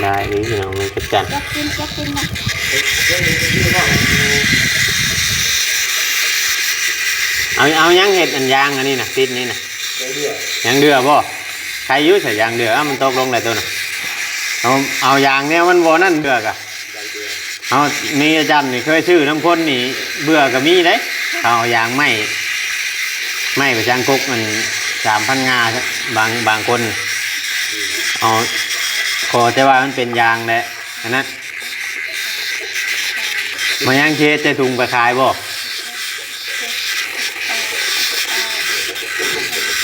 ได้ดีพี่น้องมันจะจันจะกินจะกินนะเอาเอายังเห็ดอันยางอันนี้นะติดนี่นะยางเดือบ่ใครยุ่ใส่ยางเดืออะมันตกลงเลยตัวน่ะเอาเอายางเนี่ยมันบ่นั่นเดือกอะเอามีอาจารย์นี่เคยชื่อน้ำพ่นนี่เบื่อก็มีเลยเอายางไม่ไม่ไปจ้างกุกมันสามพันงาบางบางคนเอา ขอแต่ว่ามันเป็นยางแหละอันนั้นมายังเคสจะถุงไปขายบ่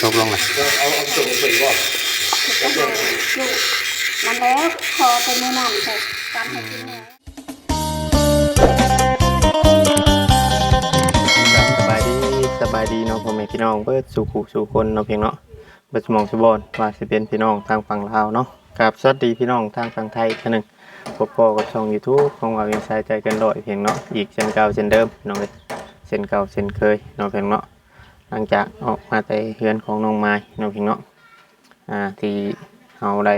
ตกลงเลยก็เอาเอาส่งไปก่อนจะหาลูกมันแล้วคอเป็นมือนั่นเลยตามให้กินแล้วสบายดีสบายดีเนาะพ่อแม่พี่น้องเบิดสู่ขู่สู่คนเนาะเพียงเนาะเบิดสมองสบอนว่าสิเป็นพี่น้องทางฝั่งลาวเนาะ กับสวัสดีพี่น้องทางฝั่งไทยอีกท่านหนึ่งพบปอกับช่อง YouTube ของว่าเวียงสายใจกันดอยเพียงเนาะอีกเช่นเก่าเช่นเดิมน้องเลยเช่นเก่าเช่นเคยเนาะเพียงเนาะหลังจากออกมาแต่เฮือนของน้องไม้เนาะเพียงเนาะอ่าที่เฮาได้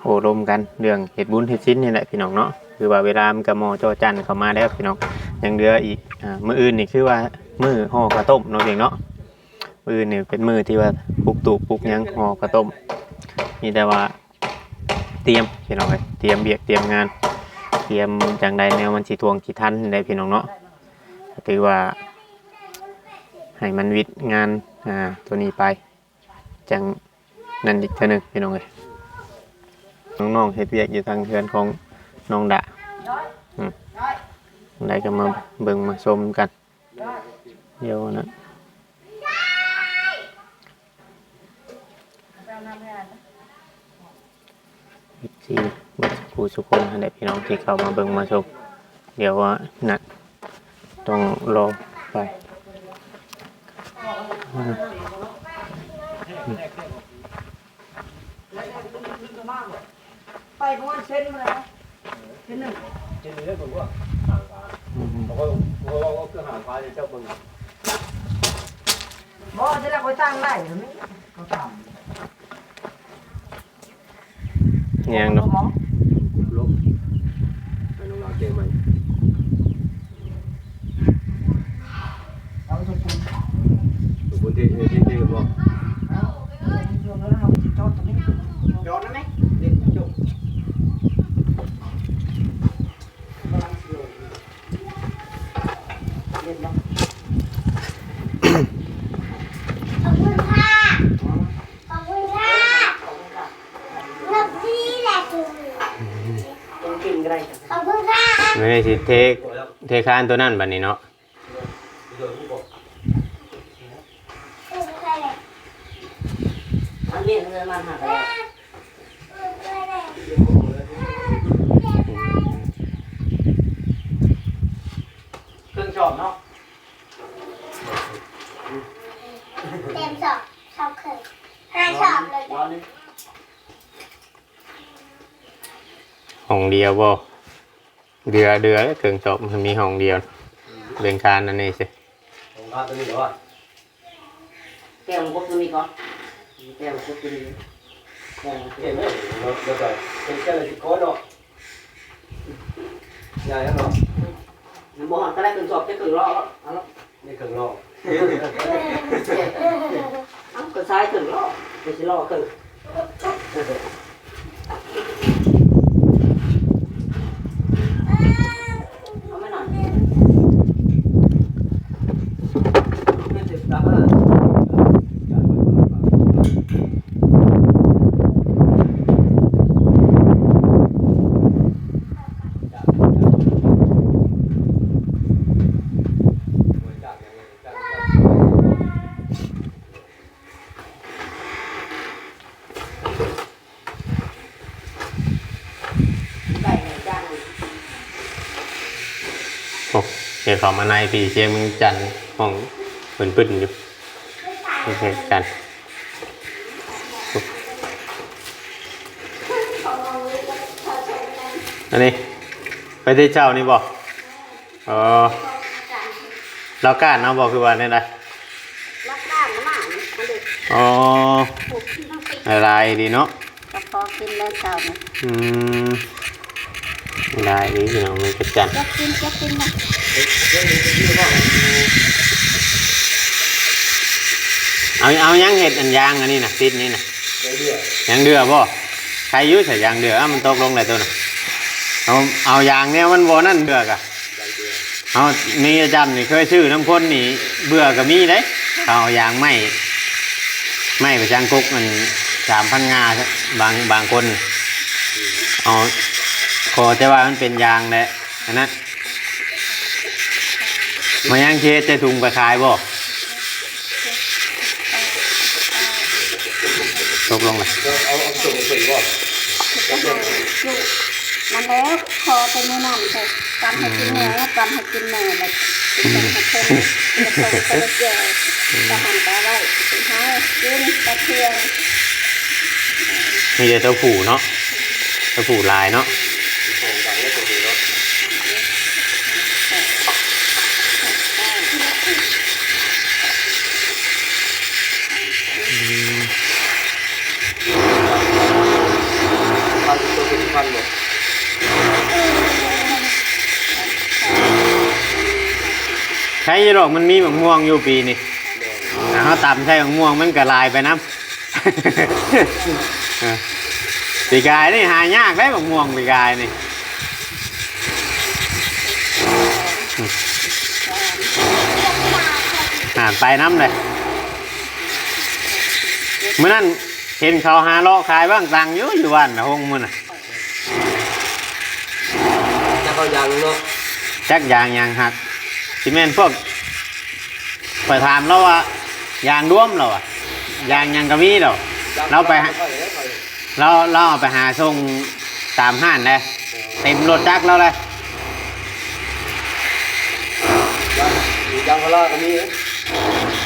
โอ้ลมกันเรื่องเฮ็ดบุญเฮ็ดชิ้นนี่แหละพี่น้องเนาะคือว่าเวลามันก็หมอจอจันเข้ามาแล้วพี่น้องยังเหลืออีกอ่ามืออื่นนี่คือว่ามือห่อข้าวต้มเนาะเพียงเนาะมืออื่นนี่เป็นมือที่ว่าปลุกตูปปลุกยังห่อข้าวต้ม มีแต่ว่า เตรียมพี่น้องเอ้ยเตรียมเบียกเตรียมงาน เตรียมจังใดแนวมันสิทวงสิทันได้พี่น้องเนาะถือว่า ให้มันวิทย์งานอ่าตัวนี้ไป จังนั่นอีกเท่านึงพี่น้องเอ้ยน้องๆเฮ็ดเวียกอยู่ทางเฮือนของน้องดะได้ก็มาเบิ่งมาชมกันเดี๋ยวนะ ที่บัดครูสุคนให้ได้พี่น้องที่เข้ามาเบิ่งมาชมเดี๋ยวว่านัดต้องรอไปอ่าไปประมาณเส้นมาแล้วเส้นหนึ่งทีนี้ได้ผมว่าห่างฟ้าอืมเพราะว่าเพราะว่าเครื่องห่างฟ้าจะเจ้าเบิ่งบ่จะได้ไปตั้งได้หรือไม่เขาทเนี่ยำงเนาะหมอลบไปลงหลังเตียง ใหม่เอาไปชมตัวบนที่ที่ที่ก็บอก เอาชมแล้วเราจะจอดตรงนี้ย้อนได้ไหมเด็กจบเล่นบ้าง ขอบคุณค่ะขอบคุณค่ะนับพี่แหละคือ ต้องกินก็ได้จ้ะ ขอบคุณค่ะ ไม่ได้สิเทเทคานตัวนั่นบัดนี้เนาะอันนี้เงินมันหักแล้วเครื่องจอบเนาะเต็มสอบสอบเคยห้าสอบเลยร้อนนี่ห้องเดียวบ่ เดือเดือเครื่องจบมันมีห้องเดียวเรื่องคานนั่นนี่สิของข้าตัวนี้เหรอวะแก้วมันพวกตัวนี้ก่อนแก้วมันพวกตัวนี้แก้วมันพวกเห็นไหมเราเราใส่เป็นแค่เลยที่โค้ดเนาะใหญ่แล้วเนาะมันบ่หันก็ได้เครื่องจอบจะเครื่องรอแล้วเอาละนี่เครื่องนอกเอาเครื่องซ้ายเครื่องรอไม่ใช่รอเครื่องเอาไม่หน่อยไม่ติดตามอะ ได้เลยจ้างเลย โอ้ เดี๋ยวเขามาในพี่เชียงเมึงจันทน์ห้องเปิ่นปึ้นอยู่โอเคกันอันนี้ ไปที่เจ้านี่บอกอ๋อเราก้านเนาะบอกคือว่าเนี่ยนะรักด้านหน้ามันเด็กอ๋อผูกที่ต้องปีอะไรดีเนาะกระเพาะกินแล้วเช้านี่อืมได้นี่พี่น้องมันกระจันจะกินจะกินนะ เอาเอายังเห็ดอันยางอันนี้นะติดนี่นะได้เดือดยางเดือบ่ใครอยุ่ใส่ยางเดืออะมันตกลงเลยตัวน่ะเอาเอายางเนี่ยมันบ่นั่นเดือกอะได้เดือดเอามีอาจารย์นี่เคยชื่อน้ำพ่นนี่เบื่อก็มีเด้เขาเอายางไม้ไม้ประจังกุกมันสามพันงาบางบางคนเอาขอแต่ว่ามันเป็นยางแหละอันนั้น มายังเคสจะถุงไปขายบ่ตกลงเลยเอาเอาส่งไปก่อนจะหาลูกมันแล้วคอไปมือนั่นเลยกำให้กินแม่กำให้กินแม่เลยเป็นคนกระเทยจะส่งไปเจอจะหันไปไว้เป็นให้กินกระเทียมมีแต่ตัวผูเนาะตัวผูลายเนาะ ส่งกันแล้วส่งไปเนาะ พั นตันพันหมดใช้ยี่หรอกมันมีมะม่วงอยู่ปีนี่นะเขาตำใช้มะม่วงมันก็ลายไปน้ำปีกายนี่หายากได้มะม่วงปีกายนี่หานไปน้ำเลยเมื่อนั้นเห็นเขาหาเลาะขายบ้างตังอยู่อยู่วันนะห้องมือน่ะเข้า ยางเนาะจักยางยางหักซีเมนพวกไปถามเราว่ายางร่วมเราอะยางยังกระมีเราเราไปหาเราเราเอาไปหาส่งตามห้านเลยเต็มรถจักรเราเลยยางพาราก็มีนะ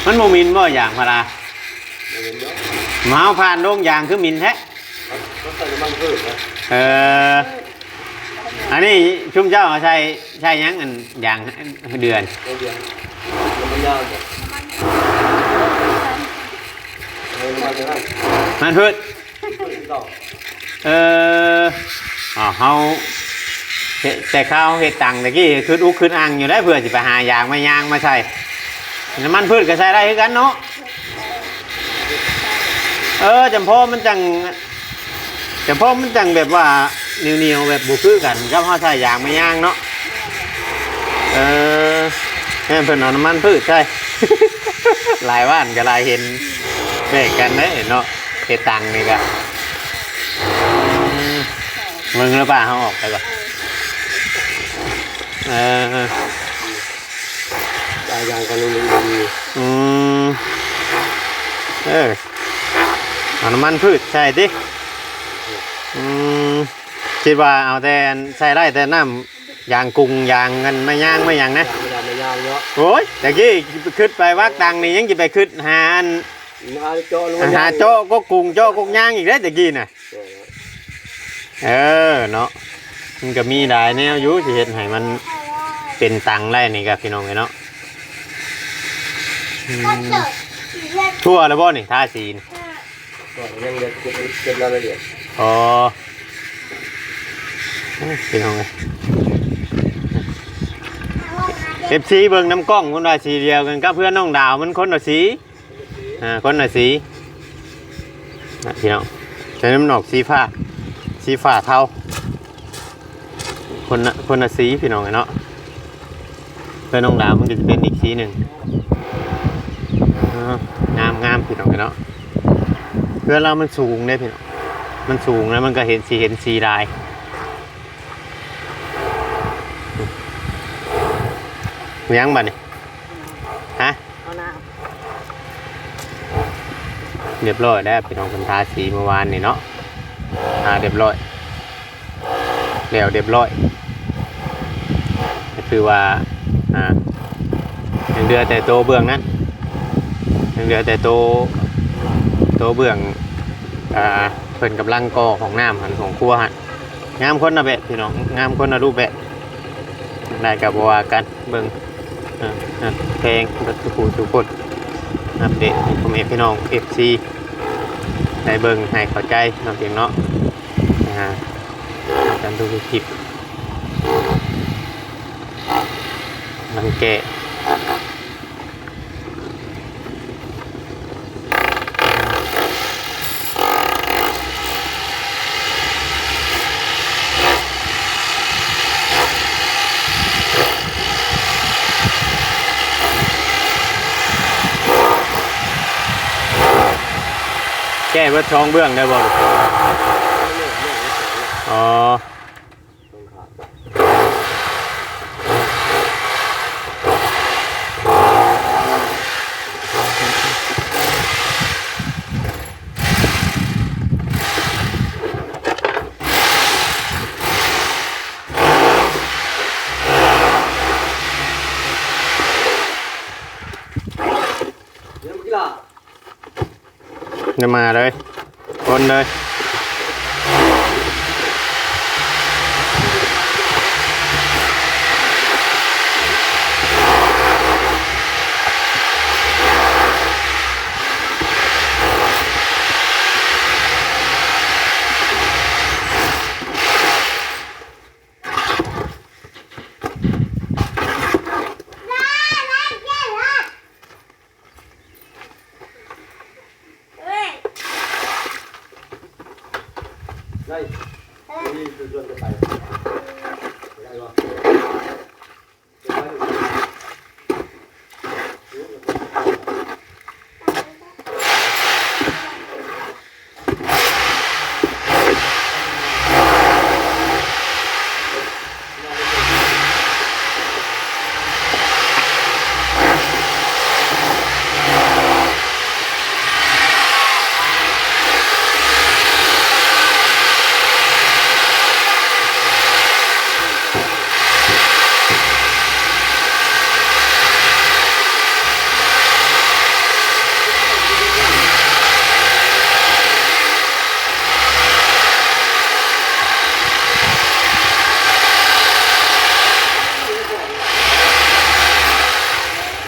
มันโมมินบ่ยางพาราเห็นเนาะหมาผ่านโรงยางคือมินแท้ก็ใส่น้ำมันพืชนะเออ อันนี้ชุ่มเจ้าใช่ใช่ยังอันยางเดือนเดือนมันยาวมันพืชเอออ๋อเฮาเฮ็ดแต่ข้าวเห็ดตังตะกี้คืออุกคืออังอยู่ได้เพื่อจะไปหายางมายางมาใส่น้ำมันพืชก็ใส่ได้คือกันเนาะเออจำพ่อมันจังจำพ่อมันจังแบบว่า เหนียวๆแบบบุคือกันก็พอใส่ยางไมายางเนาะเออแม่เพิ่นเอาน้ำมันพืชใช่ หลายว่านก็หลายเห็นแบ่กันเด้เนาะเห็ดตังนี่ก็มึงหรือเปล่าเขาออกไปก่อนเออยางยางกันนี่มีอืมเออเอาน้ำมันพืชใช่ดิอืม คิดว่าเอาแต่ใส่ได้แต่น้ำยางกุ้งยางเงินไม่ย่างไม่ย่างนะยางไม่ยางเนาะโอ้ยแต่กี้ขึ้นไปวักตังนี่ยังจะไปขึ้นหาอันหาโจ้ลงหาโจ๊กก็กุ้งโจ๊กก็ย่างอีกแล้วแต่กี้น่ะเออเนาะมันก็มีหลายแนวอยู่ที่เห็นให้มันเป็นตังได้นี่กับพี่น้องไงเนาะอืก็มเกิดเลือดทั่วแล้วบ่นี่ท่าสีนก็ยังเก็บเก็บรายละเอียดอ๋อ พี่น้องเลยเอฟซีเบิ่งน้ำกล้องคนละสีเดียวกันกับเพื่อนน้องดาวมันคนละสีอ่าคนละสีนะพี่น้องใช้น้ำหนอกสีฟ้าสีฟ้าเทาคนละคนละสีพี่น้องไงเนาะเพื่อนน้องดาวมันก็จะเป็นอีกสีหนึ่งงามงามพี่น้องไงเนาะเพื่อนเรามันสูงได้พี่น้องมันสูงแล้วมันก็เห็นสีเห็นสีลาย ยังบัดนี่ฮะเอาหน้าเรียบร้อยแล้วพี่น้องคนทาสีเมื่อวานนี่เนาะอ่าเรียบร้อยแล้วเรียบร้อยก็คือว่าอ่ายังเดือแต่โตวเบื้องนั้นยังเดือแต่โตวโตวเบื้องอ่าเพิ่นกำลังก่อของน้ำหันของครัวหันงามคนละแบบพี่น้องงามคนละรูปแบบได้กับว่ากันเบิ่ง อ่าอ่าเพงรัตภูสุกดอัปเดตให้พ่อแม่พี่น้อง FC ได้เบิ่งให้เข้าใจนอนเพียงเนาะนะฮะอารดูคลิปลังแกะ ว่าช่องเบื้องได้บ่ลูกอ๋อ เดี๋ยวเมื่อกี้ล่ะ จะมาเลยคนเลย ได้นี่คือชวนจะไปได้ปะ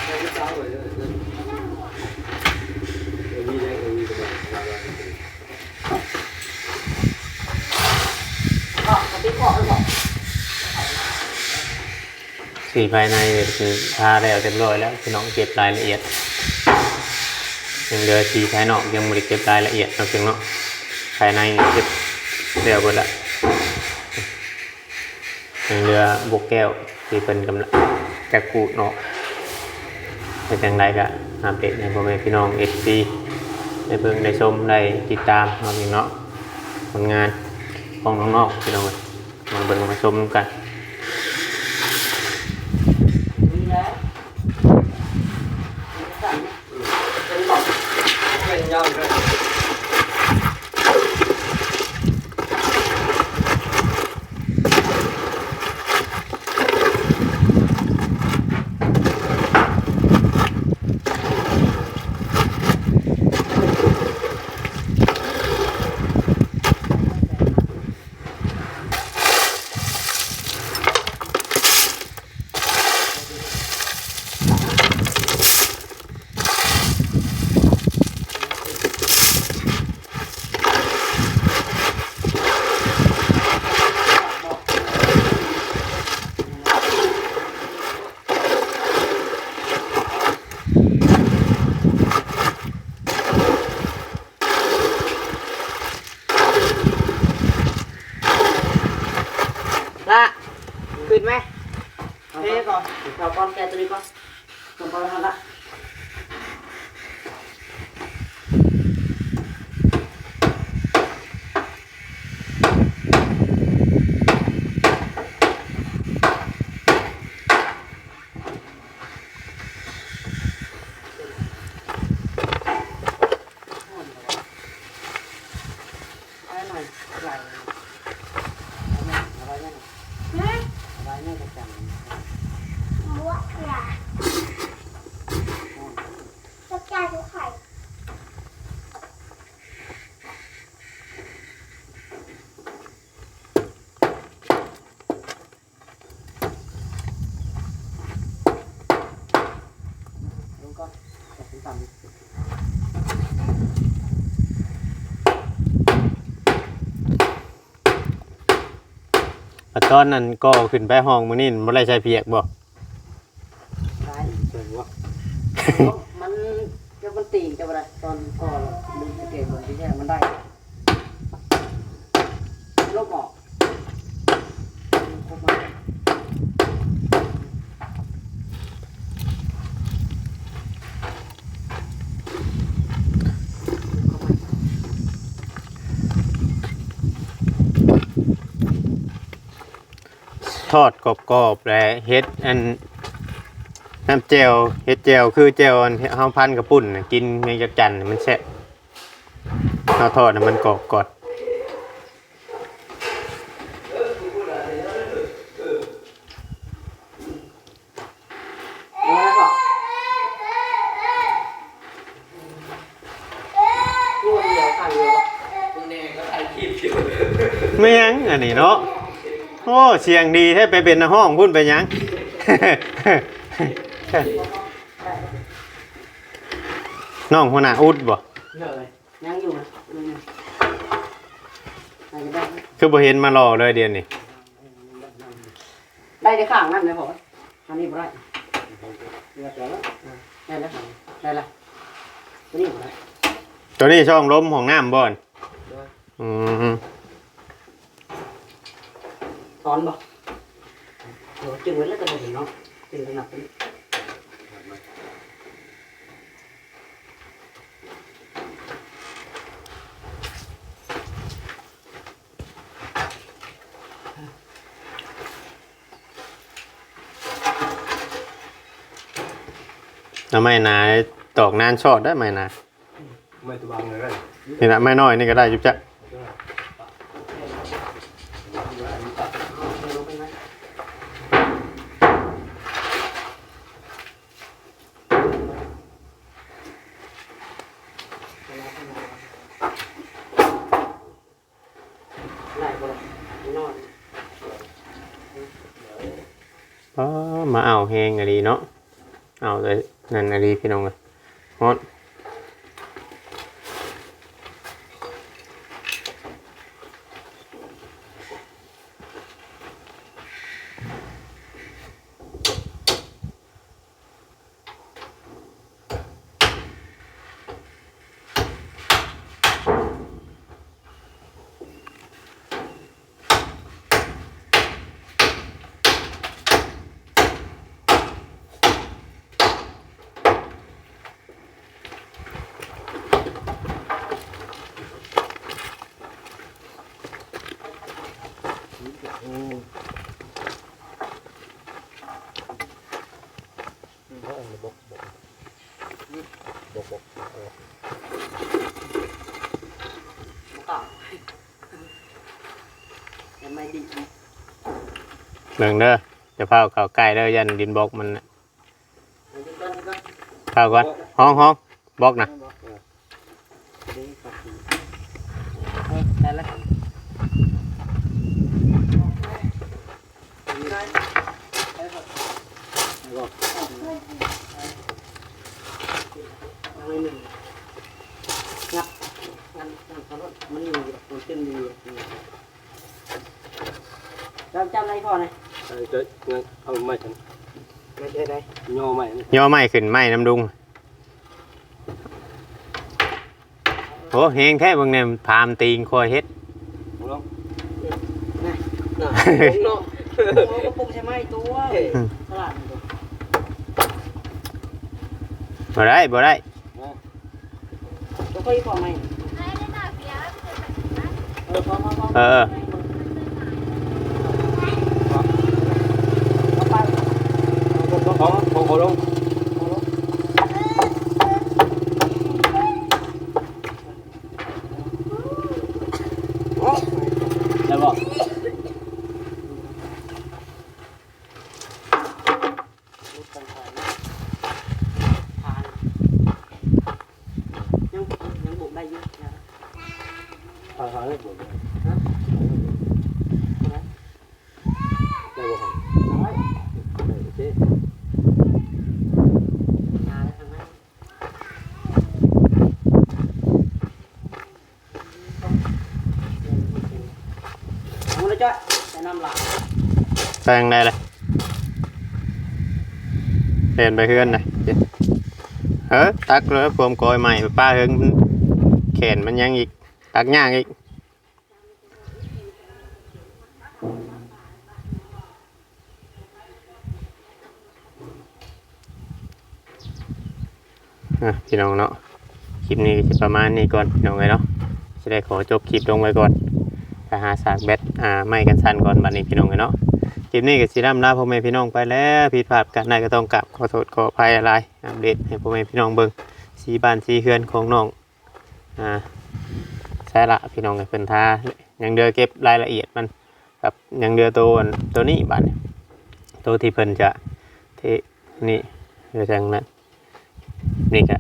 จะไป เช้าเลยเออเออมีแรงเออมีกำลัง ก็กระติกเกาะเลยบอก สีภายในคือทาแล้วเรียบร้อยแล้วพี่น้องเก็บรายละเอียดยังเหลือสีภายนอกยังไม่ได้เก็บรายละเอียดเราเพียงเนาะภายในเก็บเรียบร้อยละยังเหลือบกแก้วที่เป็นกำลังจะกูดเนาะเป็นอย่างไรก็อัปเดตในพ่อแม่พี่น้องเอฟซีได้เบิ่งได้ชมได้ติดตามเนาะพี่เนาะผลงานของน้องๆพี่น้องมาเบิ่งมาชมกัน มีแล้วสั่นเนี่ยเป็นบอก เป็นยาวเลย ละขึ้นไหมเฮ้ก่อนเราก้อนแกตัวนี้ก่อนส่งไปแล้วละ เอาหน่อยไหลเอาหน่อยเอาไว้หน่อยเอาไว้หน่อยจะจำ บัวเนี่ยจะแก้ทุกไข่ ลุงก็จะถึงต่ำ ปัดต อนนั้นก็ขึ้นไปห้องมื้อนี้บ่ได้ใช้เพียกบ่ ได้ เจ๋งวะ มันจะมันตีจะอะไรตอนก่อนมันจะเก็บมันที่แรกมันได้ลบออกครบมา ทอดกรอบๆและเฮ็ดอันน้ำเจลเฮ็ดเจลคือเจลอันเฮาพันกระปุ่นน่ะกินเมียงจักจันทร์มันแซ่บเฮาทอดน่ะมันกรอบกอดเอาแล้วก็รวดเดียวข้างเดียว คุณแน่ก็ถ่ายคลิปอยู่ ไม่หยังอันนี้เนาะโอ้ เสียงดีแท้ไปเป็นในห้องพุ่นไปหยัง น้องหัวหน้าอุดบ่เยอะเลยยังอยู่นะยังอยู่อาจจะได้คือบ่เห็นมารอเลยเดือนนี้ได้ในข้างนั่นไหมผมอันนี้บ่ได้เรียบร้อยแล้วอะได้แล้วครับได้แล้วตัวนี้บ่ได้ตัวนี้ช่องล้มของน้ำบ่อนอืม ตอนบ่เดี๋ยวจึงไว้แล้วก็บ่เห็นเนาะจึงขนาดนี้ทำไมนาตอกนานชอดได้ไหมนาไม่ตัวบางเลยเลยนี่นะไม่น้อยนี่ก็ได้จุ๊บจ๊ะ เอาลงไปไหมได้บ่ล่ะไม่นอน อ๋อมาเอาแหงอะไรเนาะเอาเลย นั่นอะไรพี่น้องเลยฮอด เบิ่งเด้อจะเผาเข้าใกล้เด้อยันดินบล็อกมันน่ะเอาก่อนดีก่อนเข้าก่อนห้องห้องบล็อกนะเฮ้ยได้แล้วครับงับเอาไว้หนึ่งงับงันงันเขารถมันอยู่มันขึ้นดีจำจำอะไรพอไหมเออเจ๊งั้นเอาไม่ฉันไม่ได้ได้ย่อไม่นี่ย่อไม้ขึ้นไม้น้ำดุงโอ้แหงแท้เบิ่งเนี่ยพามตีงคอยเฮ็ดผมลองนะน่ะผมเนาะโอ้กระปุกใช่ไหมตัวตลาดมันตัวบ่ได้บ่ได้ตัวค่อยพอไหมเออพอพอพอ เออ เอาไป ผม ผมผมขอลง ได้บอกยังยังบุกได้เยอะนะ หาหาได้บ่ได้ได้บ่ครับ น้อย โอเค งานแล้วทำไมเอาเลยจ้ะ น้ำลาย แปลงได้เลยเดินไปเฮือนเลยเออตักเลยผมกอยใหม่ป้าเฮงมันแขนมันยังอีก ตักยากอีกอะพี่น้องเนาะคลิปนี้จะประมาณนี้ก่อนพี่น้องเลยเนาะจะได้ขอจบคลิปลงไว้ก่อนไปหาสากแบตอ่าไม่กันสั้นก่อนบัดนี้พี่น้องเลยเนาะ คลิปนี้ก็สิร่ำลาพ่อแม่พี่น้องไปแล้วผิดพลาดกันใดก็ต้องกลับขอโทษขออภัยอะไรอัปเดตให้พ่อแม่พี่น้องเบิ่งสีบ้านสีเฮือนของน้องอ่าใช่ละพี่น้องกับเพิ่นทายังเดือเก็บรายละเอียดมันกับยังเดือตัวตัวนี้บัดนี้ตัวที่เพิ่นจะเทนี่เดือจังนั้นนี่ก็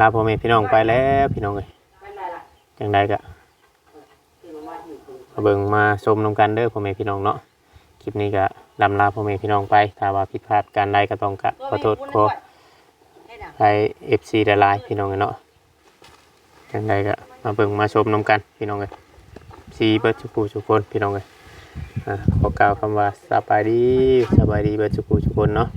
ลาพ่อแม่พี่น้องไปแล้วพี่น้องเลยไม่ไรล่ะจังใดกันเบิ่งมาชมนำกันเด้อพ่อแม่พี่น้องเนาะ ลิปนี้ก็ลำลาพ่อแม่พี่น้องไป ถ้าว่าผิดพลาดการใดก็ต้องกะขอโทษขอให้เอฟซีได้ลายพี่น้องเนาะยังไงก็มาเบิ่งมาชมนำกันพี่น้องเลยซีเบิร์ดจุกูชุกคนพี่น้องเลยอ่าขอกล่าวคำว่าสบายดีสบายดีเบิร์ดจุกูชุกคนเนาะ